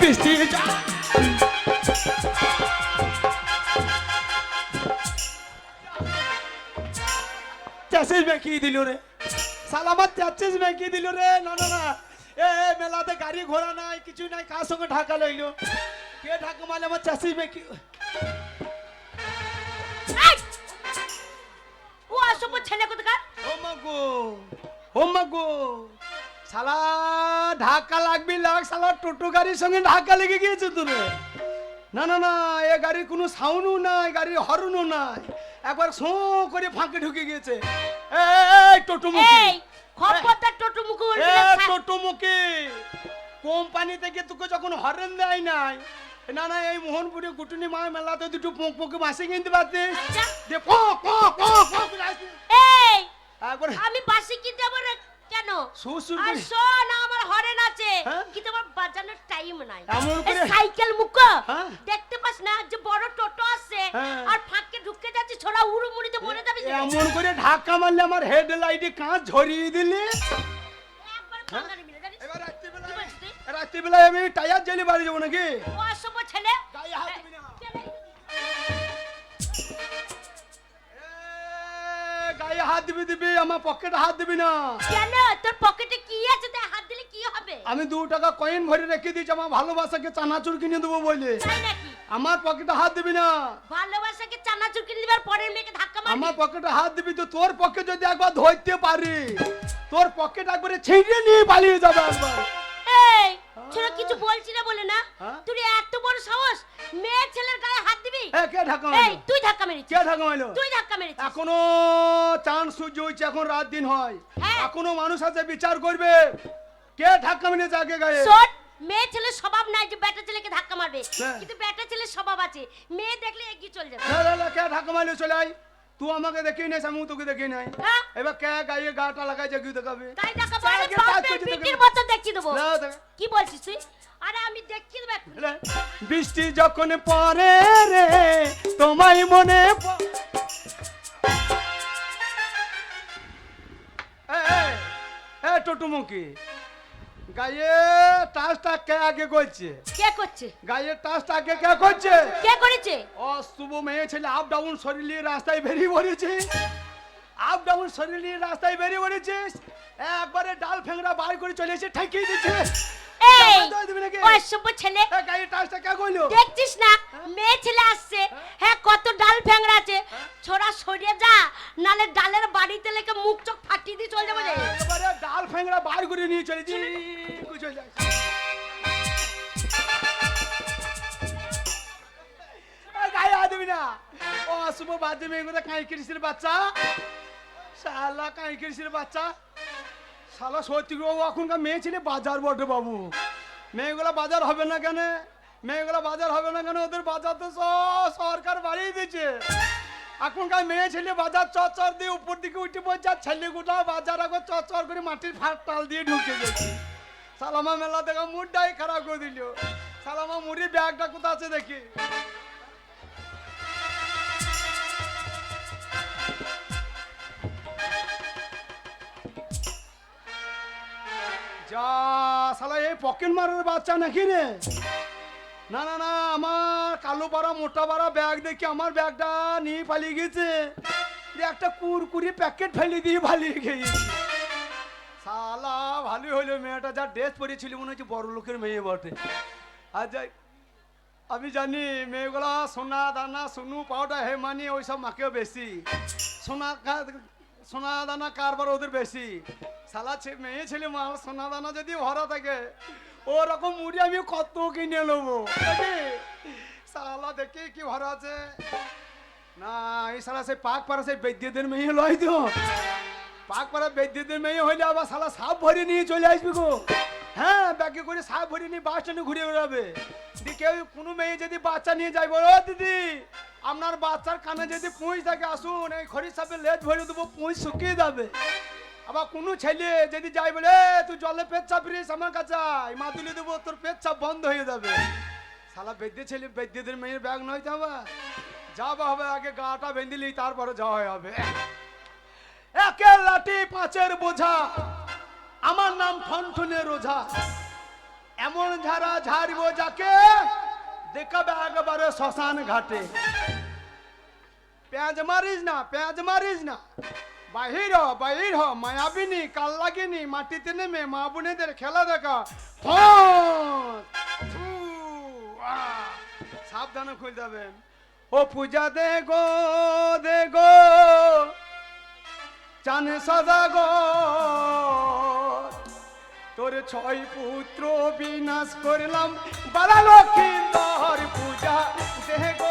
বৃষ্টি চাষিস মেকিয়ে দিল রে। সালামাত চাচ্ছিস মেকিয়ে দিল রে। না না না। এ মেলাতে গাড়ি ঘোড়া নাই কিছু নাই কার সঙ্গে ঢাকা লইলো? কে ঢাকা মারলে আমার চাষিস এই! ও অসভ্য ছেলে কোথাকার? ও মাগো ও মাগো শালা ঢাকা লাগবি লাগ শালা টোটো গাড়ির সঙ্গে ঢাকা লেগে গিয়েছে তোরে না না না এ গাড়ির কোনো সাউন্ডও নাই গাড়ির হর্নও নাই একবার সো করে ফাঁকে ঢুকে গিয়েছে এই টোটো মুখি এই খবরদার টোটো মুখে বলবি না, টোটো মুখি কোম্পানি থেকে তোকে যখন হরেন দেয় নাই না না এই মোহনপুরে কুটুনি মা মেলাতে দুটো পোক পোকে মাসে কিনতে পারতিস আচ্ছা। দে পক পক পক পক এই একবার আমি বাসি কিনতে আমার কেন আর শোন আমার হরেন আছে হ্যাঁ? কিন্তু আমার বাজানোর টাইম নাই সাইকেল মুখ হ্যাঁ? দেখতে পাস না যে বড় টোটো আসছে হ্যাঁ। আর ফাঁকে ঢুকে যাচ্ছে ছোড়া উড়ু মুড়িতে মরে যাবে। এমন করে ধাক্কা মারলে আমার হেড লাইটে কাঁচ ঝরিয়ে দিলে? রাত্রিবেলায় আমি টায়ার জেলে বাড়ি যাব নাকি ছেলে। গায়ে হাত দিবি দিবি আমার পকেটে হাত দিবি না। কেন? তোর পকেটে কি আছে? তাই হাত দিলে কি হবে? আমি দু টাকা কয়েন ভরে রেখে দিয়েছি আমার ভালোবাসাকে চানাচুর কিনে দেবো বলে। তাই নাকি? আমার পকেটে হাত দিবি না। ভালোবাসাকে চানাচুর কিনে দিবার পরের মেয়েকে ধাক্কা মারবি? আমার পকেটে হাত দিবি তো তোর পকেট যদি একবার ধরতে পারি তোর পকেট একবারে ছিঁড়ে নিয়ে পালিয়ে যাবে একবার। এই ছোড়া কিছু বলছি না বলে না। হ্যাঁ? তুই এত বড় সাহস মেয়ে ছেলের গায়ে হাত দিবি? এ কে ঢাকা এই মারলো? তুই ধাক্কা মেরেছিস। কে ঢাকা মারলো? তুই ধাক্কা মেরেছিস। এখনও চাঁদ সূর্য হচ্ছে এখন রাত দিন হয়। হ্যাঁ। এখনও মানুষ আছে বিচার করবে। কে ধাক্কা মেরেছে আগে গায়ে? শোন মেয়ে ছেলের স্বভাব নাই যে বেটা ছেলেকে ধাক্কা মারবে। হ্যাঁ। কিন্তু বেটা ছেলের স্বভাব আছে। মেয়ে দেখলে এগিয়ে চলে যাবে। না, না, না, কে ধাক্কা মারলে? চলে আয়। তুই আমাকে দেখি নাই আমি তোকে দেখি নাই এবার কে গায়ে গাটা লাগাই জাগিয়ে দেখাবে তাই দেখা তার পারে আগে কাজ বাপের পিটির। মতো দেখিয়ে দেবো কি বলছিস তুই? আরে আমি দেখিয়ে দেবো বৃষ্টি যখন পরে রে তোমায় মনে এ, এ টুটুমুখি। গায়ে টাচটা কে আগে করছে? কে করছে? গায়ের টাচটা আগে কে করছে? কে করেছে? ও শুভ মেয়ে ছেলে আপ ডাউন শরীর নিয়ে রাস্তায় বেরিয়ে পড়েছে। আপ ডাউন শরীর নিয়ে রাস্তায় বেরিয়ে পড়েছিস একবারে ডাল ফেংরা বার করে চলে এসে ঠেকিয়ে দিচ্ছে। এই ছেলে। টাচটা কে কইলো দেখছিস না? মেয়ে ছেলে আসছে। হ্যাঁ কত ডাল ফ্যাংরা আছে। ছোড়া সরিয়ে যা, নালে ডালের বাড়িতে লেগে মুখ চোখ ফাটিয়ে দিয়ে চলে যাবে রে। একেবারে ডাল ফেংরা বার করে নিয়ে চলে চলে গায়ে দিবি না। ও শুভ বাজে মেয়েগুলো কাঁই কৃষির বাচ্চা। শালা কাঁই কৃষির বাচ্চা। শালা সত্যি ও এখনকার মেয়ে ছেলে বাজার বটে বাবু। মেয়েগুলো বাজার হবে না কেন? মেয়েগুলো বাজার হবে না কেন? ওদের বাজার তো সরকার বাড়িয়ে দিচ্ছে এখনকার মেয়ে ছেলে বাজার চর দিয়ে উপর দিকে উঠে পড়ছে আর ছেলেগুলো বাজার আগে চর করে মাটির ফাট টাল দিয়ে ঢুকে গেছে। সালামা মেলা থেকে মুডটাই খারাপ করে দিল। সালামা মুড়ি ব্যাগটা কোথা আছে দেখি। যা শালা এই পকেট মারার বাচ্চা নাকি রে? না না না, আমার কালো পাড়া মোটা পাড়া ব্যাগ দেখি আমার ব্যাগটা নিয়ে পালিয়ে গেছে। একটা কুরকুরি প্যাকেট ফেলে দিয়ে পালিয়ে গেছে। সালা ভালোই হলো মেয়েটা, যা ড্রেস পরেছিল মনে হচ্ছে বড় লোকের মেয়ে বটে। আর যাই, আমি জানি মেয়েগুলা সোনা দানা, সোনু পাউডার হে মানি ওইসব মাকেও বেশি। সোনা সোনা দানা কারবার ওদের বেশি। ছে- মেয়ে ছেলে মা, সোনা দানা যদি ভরা থাকে ওরকম মুড়ি আমি কত কিনে নেব? শালা, দেখি কি ভরা আছে। না, এই শালা সেই পাক পাড়া সেই বৈদ্যদের মেয়ে লয় তো। পাক পাড়া বৈদ্যদের মেয়ে হইলে আবার শালা সাপ ভরে নিয়ে চলে আসবি গো। হ্যাঁ ব্যাগে করে সাপ ভরে নিয়ে বাস স্ট্যান্ডে ঘুরে বেড়াবে। দি কেউ কোনো মেয়ে যদি বাচ্চা নিয়ে যাইব ও দিদি, আপনার বাচ্চার কানে যদি পুঁজ থাকে, আসুন, এই খড়ির সাপে লেজ ভরে দেবো পুঁজ শুকিয়ে যাবে। আবার কোনো ছেলে যদি যাই বলে তুই জলে পেট চাপিস আমার কাছে মা তুলে দেবো, তোর পেট চাপ বন্ধ হয়ে যাবে। শালা বেদ্যে ছেলে, বেদ্যদের মেয়ের ব্যাগ নয় তো আবার? যাওয়া হবে, আগে গাটা বেঁধিলি তারপরে যাওয়া হবে। একে লাঠি পাঁচের বোঝা, আমার নাম ঠনঠনে রোঝা এমন ঝাড়া ঝাড়বো যাকে দেখাবে একবারে শ্মশান ঘাটে। পেঁয়াজ মারিস না, পেঁয়াজ মারিস না। বাহির হ, বাহির মায়াবিনী কাল লাগেনি মাটিতে নেমে মা বোনেদের খেলা দেখা! সাবধানে খুলতে হবে। ও পূজা দে গো দে গো, চানে সাদা গো। তোর ছয় পুত্র বিনাশ করলাম। বালা লক্ষ্মীর পূজা দেগো দেগো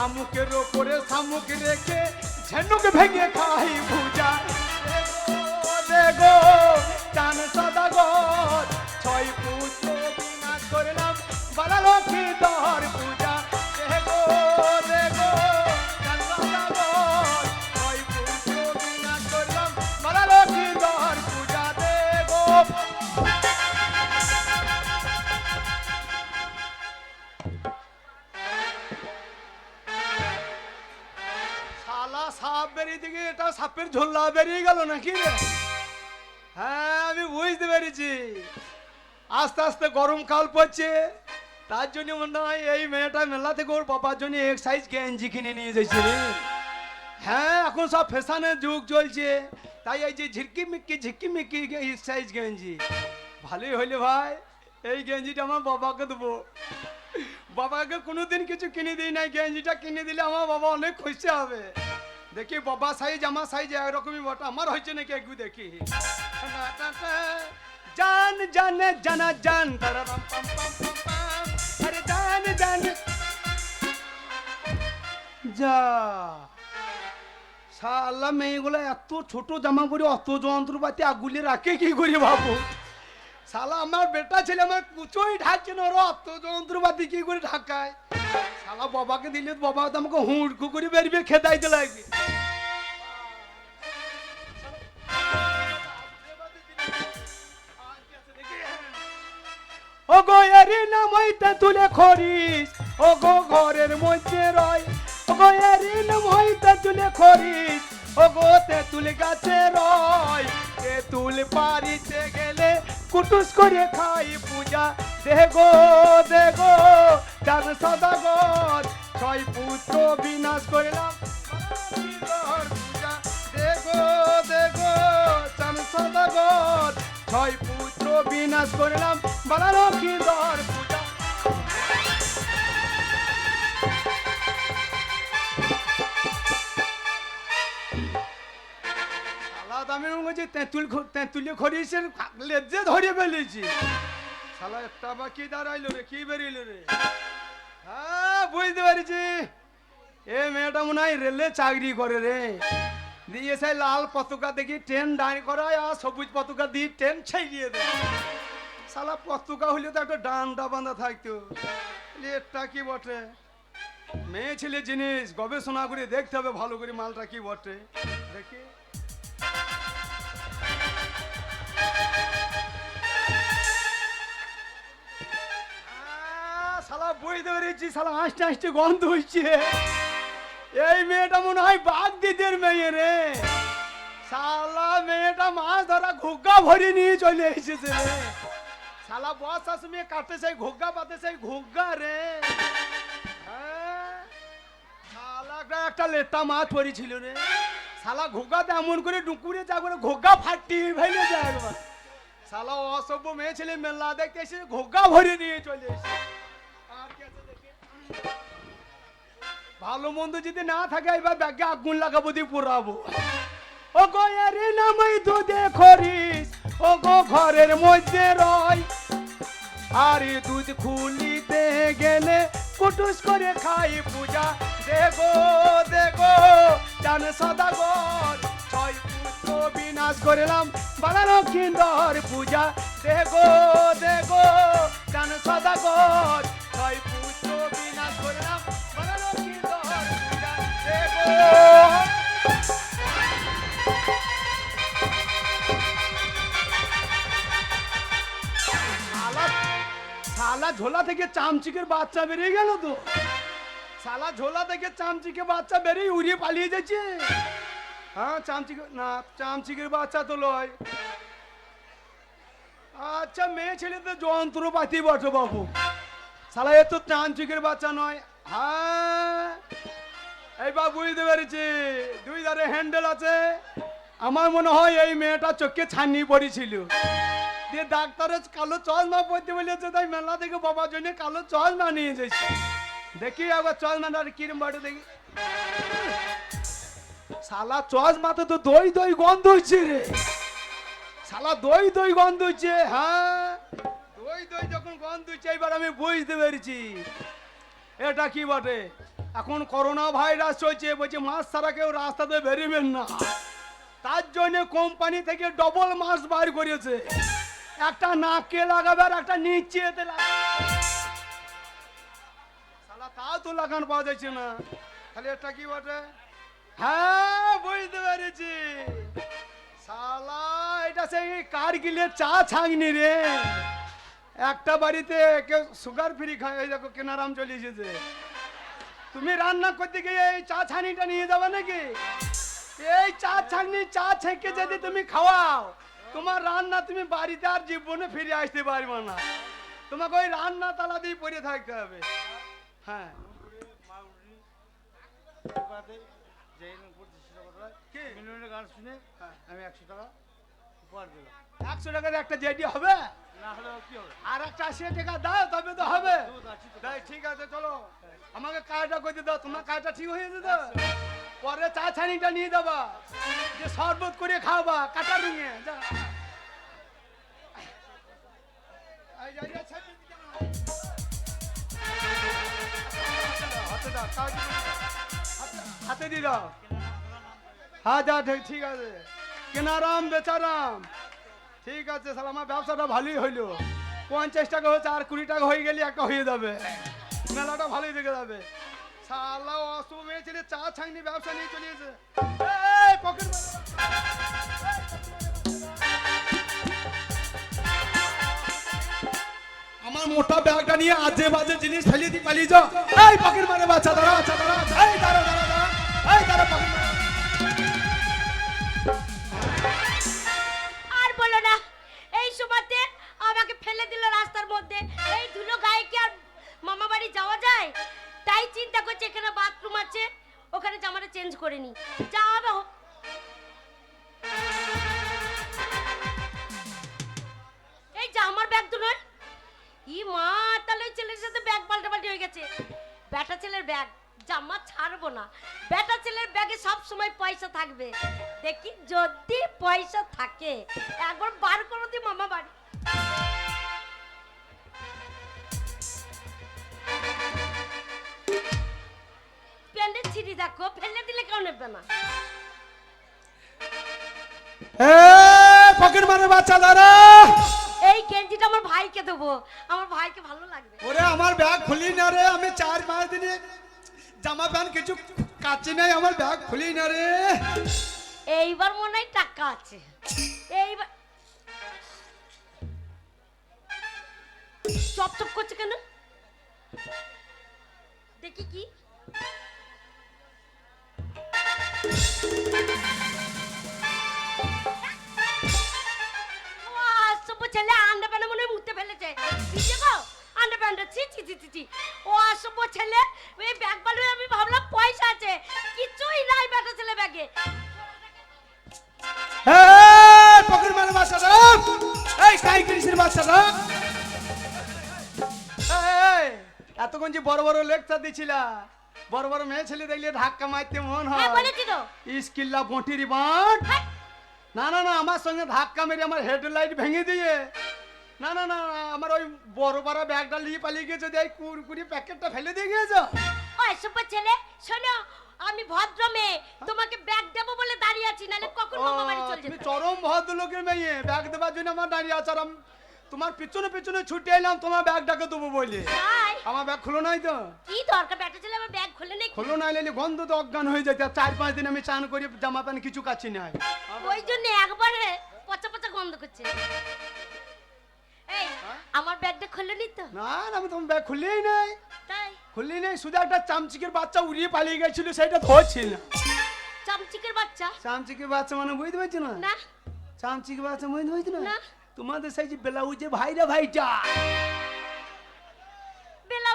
শামুকের ওপরে শামুক রেখে ঝেনুক ভেঙে খাই ভুজা পেরেছি আস্তে আস্তে গরমকাল পড়ছে। তার জন্য মনে হয় এই মেয়েটা মেলা থেকে ওর বাবার জন্য এক সাইজ গেঞ্জি কিনে নিয়ে যাচ্ছে হ্যাঁ এখন সব ফ্যাশনের যুগ চলছে। তাই এই যে ঝিরকি মিক্কি ঝিরকি মিক্কি এক সাইজ গেঞ্জি ভালোই হইলে ভাই, এই গেঞ্জিটা আমার বাবাকে দেবো। বাবাকে কোনোদিন কিছু কিনে দিই নাই, গেঞ্জিটা কিনে দিলে আমার বাবা অনেক খুশি হবে। দেখি বাবা সাইজ আমার সাইজ একরকমই বটা। আমার হয়েছে নাকি একটু দেখি। জান জান জানা জান। আরে জান জান যা শালা মেয়েগুলো এত ছোট জামা পরে অত যন্ত্রপাতি আগুলি রাখে কি করি বাবু শালা আমার বেটা ছেলে আমার কুচোই ঢাকছে না ওরা অত যন্ত্রপাতি কি করে ঢাকায় শালা বাবাকে দিলে বাবা তো আমাকে হুড়কু করে বেরিয়ে খেদাইতে লাগবে ও গো এরি নামাইতে তুলে খরিস ও গো ঘরের মধ্যে রয়। ও গো এরি নামাইতে তুলে খরিস ও গো তেঁতুল গাছে রয়। তেঁতুল পারিতে গেলে কুটুস করে খাই পূজা। দেগো দেগো চান সদাগর। ছয় পুত্র বিনাশ করলাম পূজা। দেগো দেগো চান সদাগর। ছয় পুত্র বিনাশ করলাম, বালা লক্ষ্মী দর আমি বলছি তেঁতুল তেঁতুলে খরিসের লেজে ধরে ফেলেছি। শালা একটা বা কি দাঁড়াইলো রে, কি বেরিয়েলো রে? হ্যাঁ বুঝতে পেরেছি। এ মেয়েটা মনে হয় রেলে চাকরি করে রে। দিয়ে সেই লাল পতাকা দেখি ট্রেন দাঁড় করায় আর সবুজ পতাকা দিয়ে ট্রেন ছেড়িয়ে দেয়। শালা পতাকা হইলে তো একটা ডান্ডা বাঁধা থাকতো। এটা কি বটে? মেয়ে ছেলে জিনিস, গবেষণা করে দেখতে হবে ভালো করে মালটা কি বটে। দেখি। শালা বুঝতে পেরেছি শালা হাসতে হাসতে গন্ধ হচ্ছে এই মেয়েটা মনে হয় বাঘ দিদের মেয়ে রে। শালা, মেয়েটা মাছ ধরা ঘুগা ভরে নিয়ে চলে এসেছে রে। শালা বস আস মেয়ে কাটতে চাই ঘুগা পাতে চাই ঘুগা রে। হ্যাঁ? শালাটা একটা লেটা মাছ পড়েছিল রে। শালা ঘোগাতে এমন করে ডুকুরে যা করে ঘোগা ফাটিয়ে ফেলে যায় একবার। শালা অসভ্য মেয়ে ছেলে মেলা দেখতে এসে ঘোগা ভরে নিয়ে চলে এসে আর কি দেখি? ভালো মন্দ যদি না থাকে, এবার ব্যাগে আগুন লাগাবো দিয়ে পোড়াবো ও গো আরে নামাই দুধে খরিস ও গো ঘরের মধ্যে রয় আরে দুধ খুলিতে গেলে কুটুস করে খাই পূজা। দেখো দেগো জান সদাগর, ছয় পুত্র বিনাশ করলাম বালা লক্ষ্মীন্দর পূজা। দেখো দেগো জান সদাগর, ছয় পুত্র সালা ঝোলা থেকে চামচিকের বাচ্চা বেরিয়ে গেল তো। সালা ঝোলা থেকে চামচিকে বাচ্চা বেরিয়ে উড়িয়ে পালিয়ে যাচ্ছে। হ্যাঁ চামচিকে না, চামচিকের বাচ্চা তো লয়। আচ্ছা মেয়ে ছেলেদের যন্ত্রপাতি বটে বাবু। সালা এ তো চামচিকের বাচ্চা নয়। হ্যাঁ এই বা বুঝতে পেরেছি। দুই ধারে হ্যান্ডেল আছে। আমার মনে হয় এই মেয়েটা চোখে ছানি পড়েছিল। দিয়ে ডাক্তারের কালো চশমা পড়তে বলেছে, তাই মেলা থেকে বাবার জন্য কালো চশমা নিয়ে যাচ্ছে দেখি একবার চশমাটা কিরম বাটে দেখি। শালা চশমাতে তো দই দই গন্ধ হচ্ছে রে। শালা দই দই গন্ধ হচ্ছে হ্যাঁ। দই দই যখন গন্ধ হচ্ছে এবার আমি বুঝতে পেরেছি। এটা কি বটে? এখন করোনা ভাইরাস চলছে, বলছে, মাছ ছাড়া কেউ রাস্তাতে বেরোবেন না। তার জন্য কোম্পানি থেকে ডবল মাছ বার করেছে। একটা নাকে লাগাবে আর একটা নিচে এতে শালা তাও তো লাগান পাওয়া যাচ্ছে না। তাহলে এটা কি বটে? হ্যাঁ বুঝতে পেরেছি। শালা, এটা সেই কারগিলের চা ছাগনি রে। একটা বাড়িতে কেউ সুগার ফ্রি খায়, এই দেখো, কেনারাম চলে এসেছে। তুমি রান্না করতে গিয়ে এই চা ছানিটা নিয়ে যাবে নাকি? এই চা ছাগনি চা ছেঁকে যদি তুমি খাওয়াও তোমার রান্না তুমি বাড়িতে আর জীবনে ফিরে আসতে পারবে না। তোমাকে ওই রান্না তালা দিয়ে পড়ে থাকতে হবে। হ্যাঁ। গান শুনে আমি একশো টাকা একশো টাকার একটা জেডি হবে? আর একটা আশি টাকা দাও তবে তো হবে। ঠিক আছে চলো। আমাকে কাজটা করতে দাও তোমার কাজটা ঠিক হয়ে যেত পরে চা ছানিটা নিয়ে যাবা। যে শরবত করে খাওয়া কাটা রুঙে যা। হাতে দাও, দিয়ে দাও। হাতে- হাতে দাও। হ্যাঁ যা ঠিক আছে। কেনারাম বেচারাম। ঠিক আছে সালা আমার ব্যবসাটা ভালোই হইল। পঞ্চাশ টাকা হচ্ছে আর কুড়ি টাকা হয়ে গেলে একটা হয়ে যাবে। মেলাটা ভালোই দেখে যাবে। অসুখ চা ছাইনি ব্যবসা নিয়ে চলে এসে এই, পকেট আমার মোটা ব্যাগটা নিয়ে আজে বাজে জিনিস ফেলিয়ে দিয়ে পালিয়ে যাও। এই পকেট মারে বাচ্চা দাঁড়া বাচ্চা দাঁড়া এই দাঁড়া দাঁড়া দাঁড়া এই দাঁড়া পকেট ফেলে দিল রাস্তার মধ্যে। এই ধুলো গায়ে কি আর মামা বাড়ি যাওয়া যায়? তাই চিন্তা করছি, এখানে বাথরুম আছে, ওখানে জামাটা চেঞ্জ করে নি। যা হবে। এই জামার ব্যাগ তো নয় ই মা, তাহলে ছেলের সাথে ব্যাগ পাল্টা পাল্টাপাল্টি হয়ে গেছে। ব্যাটা ছেলের ব্যাগ জামা ছাড়বো না। ব্যাটা ছেলের ব্যাগে সব সময় পয়সা থাকবে। দেখি যদি পয়সা থাকে, একবার বার করো দি মামা বাড়ি। প্যান্ডের দেখো ফেলে দিলে কেউ নেবে না। পকেট মারে বাচ্চা দাঁড়া। এই গেঞ্জিটা আমার ভাইকে দেবো। আমার ভাইকে ভালো লাগবে। ওরে আমার ব্যাগ খুলি না রে আমি চার পাঁচ দিনে জামা প্যান্ট কিছু কাচি নাই আমার ব্যাগ খুলি না রে। এইবার মনে হয় টাকা আছে। এইবার চপ চপ করছে কেন? দেখি কি? অসভ্য ছেলে আন্ডা প্যান্ডা মনে ফেলেছে। গো? আন্ডা ছি ও অসভ্য ছেলে এই ব্যাগ পালবে আমি ভাবলাম পয়সা আছে। কিছুই নাই বেটা ছেলে ব্যাগে। পকেট মারে বাচ্চা এই কাই করিসের বাচ্চা দাঁড়া এই, এতক্ষণ যে বড় বড় লেকচার দিছিলা। বড় বড় মেয়ে ছেলে দেখলে ধাক্কা মারতে মন হ্যাঁ। হয় বলেছি তো। বটির বাঁট। হ্যাঁ, না না না আমার সঙ্গে ধাক্কা মেরে আমার হেডলাইট ভেঙে দিয়ে। না না না আমার ওই বড় বড় ব্যাগটা নিয়ে পালিয়ে গিয়ে যদি এই কুড়কুড়ি প্যাকেটটা ফেলে দিয়ে গিয়েছ। ও সুপার ছেলে শোনো আমি ভদ্র মেয়ে তোমাকে ব্যাগ দেবো বলে দাঁড়িয়ে আছি নালে কখন মামা বাড়ি চলে তুমি যেত? চরম ভদ্রলোকের মেয়ে ব্যাগ দেবার জন্য আমার দাঁড়িয়ে আছে আর তোমার পিছনে পিছনে ছুটে এলাম তোমার ব্যাগটাকে দেবো বলে। আমার ব্যাগ খুলো নাই তো। কি দরকার ব্যাটা ছেলে আমার ব্যাগ খুলে নাই এলে গন্ধ তো অজ্ঞান হয়ে যেত চার পাঁচ দিন আমি চান করি জামা প্যান্ট কিছু কাছি নাই ওই জন্য একবারে পচা পচা গন্ধ করছে। এই আমার ব্যাগটা খুললো নি তো? না না আমি তোমার ব্যাগ খুললেই নাই। তাই? খুললেই নাই শুধু একটা চামচিকের বাচ্চা উড়িয়ে পালিয়ে গেছিল সেটা ধরছিল না। চামচিকের বাচ্চা? চামচিকের বাচ্চা মানে বুঝতে পারছ না? না। চামচিকের বাচ্চা বুঝতে পারছ না? না। তোমাদের সেই যে ব্লাউজে ভাইরা ভাইটা।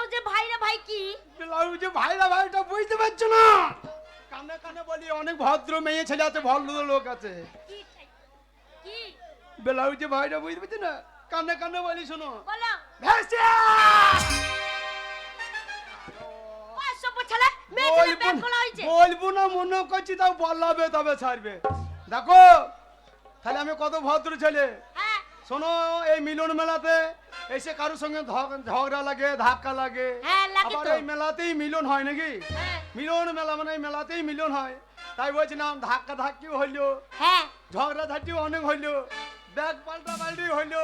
ব্লাউজে ভাইরা ভাই কি? ব্লাউজে ভাইরা ভাইটা বুঝতে পারছ না? কানে কানে বলি অনেক ভদ্র মেয়ে ছেলে আছে ভদ্র লোক আছে। কি ব্লাউজে ভাইরা বুঝতে পারছ না? কানে কানে বলি শোনো। বলো। বলব না মনে করছি তাও বলাবে তবে ছাড়বে। দেখো তাহলে আমি কত ভদ্র ছেলে? হ্যাঁ শোনো এই মিলন মেলাতে এসে কারোর সঙ্গে ঝগড়া লাগে ধাক্কা লাগে? হ্যাঁ, আবার এই মেলাতেই মিলন হয় নাকি? হ্যাঁ। মিলন মেলা মানে এই মেলাতেই মিলন হয়। তাই বলছিলাম ধাক্কা ধাক্কিও হইল হ্যাঁ। ঝগড়া ঝাঁটিও অনেক হইল ব্যাগ পাল্টা পাল্টি হইল।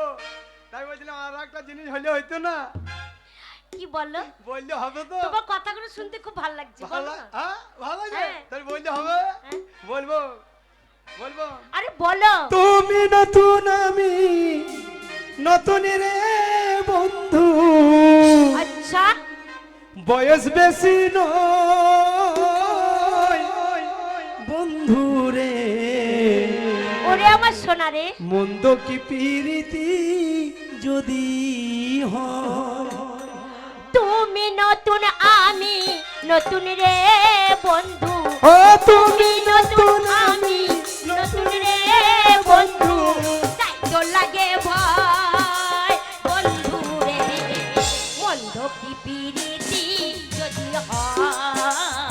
তাই বলছিলাম আর একটা জিনিস হইলে হইতো না? কি বলল? বললে হবে তো। তোমার কথাগুলো শুনতে খুব ভালো লাগছে ভালো হ্যাঁ ভালো হ্যাঁ। তাহলে বললে হবে। বলব বলব? আরে বলো। তুমি নতুন আমি নতুন রে বন্ধু। আচ্ছা। বয়স বেশি নয় বন্ধু রে। ওরে আমার সোনা রে। মন্দ কি পিরিতি যদি হয়? তুমি নতুন আমি নতুন রে বন্ধু। ও তুমি নতুন আমি লাগে ভয়। বন্ধু রে বন্ধ কি পিরিতি যদি হয়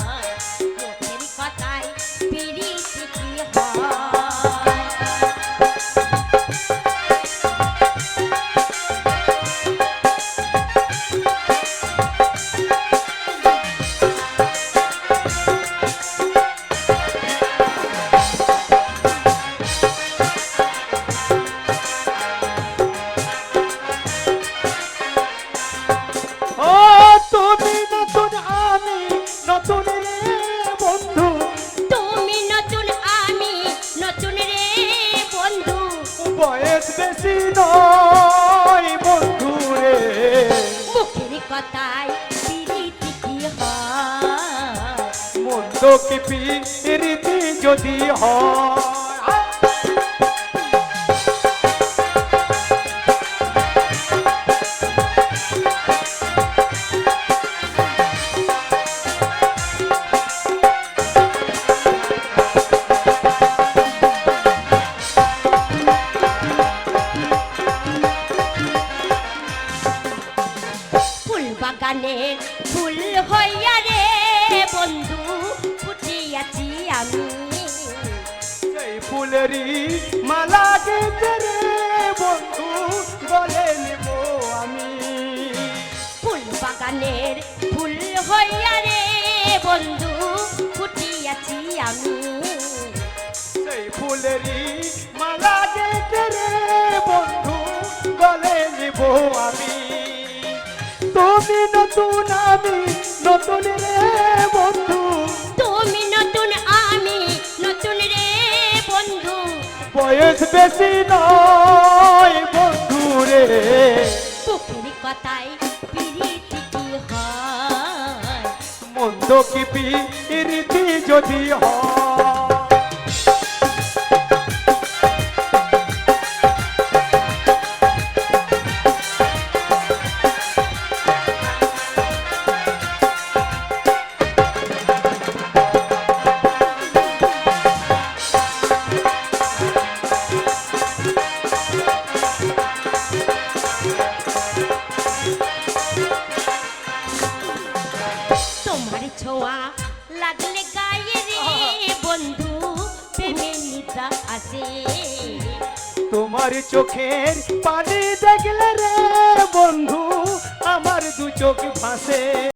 ফুটিয়াছি আমি। সেই ফুলেরই মালা গেতে রে বন্ধু বলে নেব আমি। তুমি নতুন আমি নতুন রে বন্ধু। তুমি নতুন আমি নতুন রে বন্ধু। বয়স বেশি নয় বন্ধু রে। কথায় মন্দ কি পিরিতি যদি হয়?